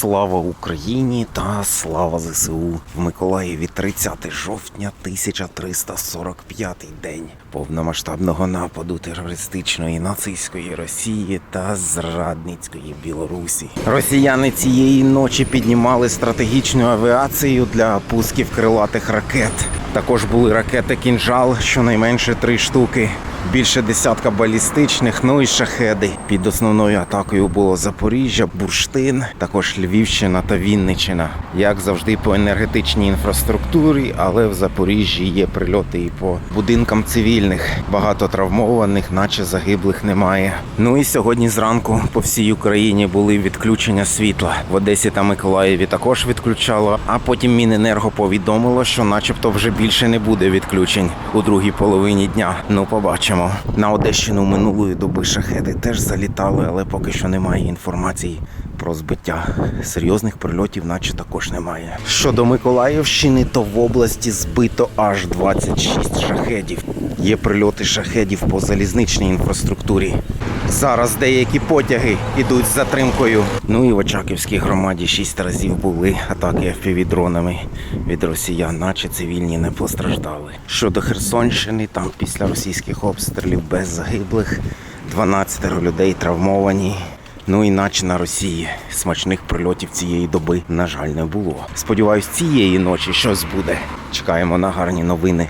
Слава Україні та слава ЗСУ в Миколаєві 30 жовтня 1345 день повномасштабного нападу терористичної нацистської Росії та зрадницької Білорусі. Росіяни цієї ночі піднімали стратегічну авіацію для пусків крилатих ракет. Також були ракети кінжал, щонайменше три штуки. Більше десятка балістичних, ну і шахеди. Під основною атакою було Запоріжжя, Бурштин, також Львівщина та Вінниччина. Як завжди, по енергетичній інфраструктурі, але в Запоріжжі є прильоти і по будинкам цивільних. Багато травмованих, наче загиблих немає. Ну і сьогодні зранку по всій Україні були відключення світла. В Одесі та Миколаєві також відключало. А потім Міненерго повідомило, що, начебто, вже більше не буде відключень у другій половині дня. Ну, побачимо. На Одещину минулої доби шахеди теж залітали, але поки що немає інформації про збиття. Серйозних прильотів, наче також немає. Щодо Миколаївщини, то в області збито аж 26 шахедів. Є прильоти шахедів по залізничній інфраструктурі. Зараз деякі потяги ідуть з затримкою. Ну і в Очаківській громаді шість разів були атаки FPV-дронами від росіян, наче цивільні не постраждали. Щодо Херсонщини, там після російських обстрілів без загиблих 12 людей травмовані. Ну іначе на Росії смачних прильотів цієї доби, на жаль, не було. Сподіваюсь, цієї ночі щось буде. Чекаємо на гарні новини.